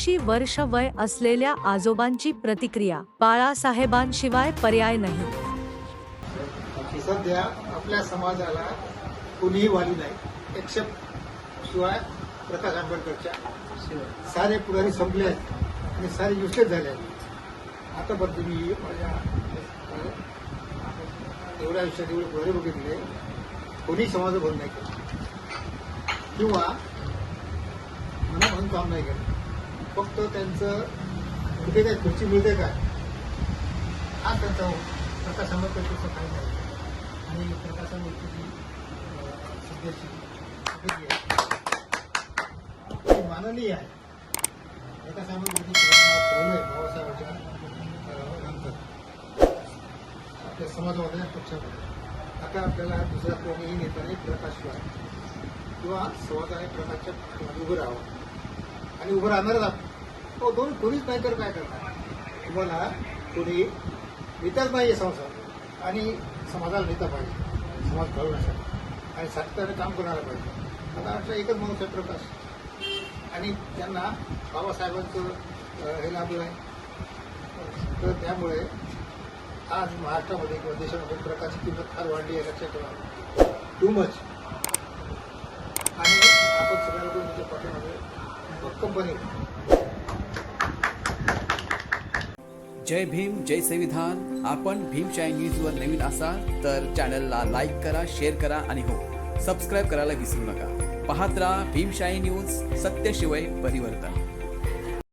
ऐंशी वर्ष वय असलेल्या आजोबांची प्रतिक्रिया बाळासाहेबांशिवाय पर्याय नाही. सध्या आपल्या समाजाला कुणीही वाली नाही एक्सेप्ट शिवाय प्रकाश आंबेडकरच्या सारे पुढारी संपले आहेत आणि सारे युसेज झाले आहेत. आतापर्यंत मी माझ्या एवढ्या आयुष्यात एवढे पुढारी बघितले कोणी समाज बंद नाही केला. किंवा मला म्हणून काम नाही केलं. फक्त त्यांचं कुठे काय? खुर्ची मिळते काय हा त्यांचा प्रकाश आंबेडकरचा काही नाही. आणि प्रकाश आंबेडकरची सध्याची माननीय आहे. प्रकाश आंबेडकरची बाबासाहेबांच्या नंतर आपल्या समाजवादी पक्षामध्ये. आता आपल्याला दुसरा कोणीही नेता नाही प्रकाश किंवा समाजाने प्रकाशच्या उभं राहावं. आणि उभं राहणारच आपण. हो दोन कोणीच नाही तर काय करणार? तुम्हाला कोणी नेताच पाहिजे आहे संसार आणि समाजाला नेता पाहिजे. समाज घडवण्यासाठी. आणि सातत्याने काम करायला पाहिजे. आता आमचा एकच माणूस आहे प्रकाश. आणि त्यांना बाबासाहेबांचं हे लाभलं आहे. तर त्यामुळे आज महाराष्ट्रामध्ये किंवा देशामध्ये प्रकाशची किंमत फार वाढली आहे लक्षात ठेवा. टू मच आणि आपण सगळ्या लोक त्याच्या पाठीमागे जय भीम जय संविधान. आपण भीमशाही न्यूजवर नवीन असाल तर चॅनलला लाईक करा शेअर करा आणि हो सबस्क्राईब करायला विसरू नका. पाहत राहा भीमशाही न्यूज सत्यशिवाय परिवर्तन.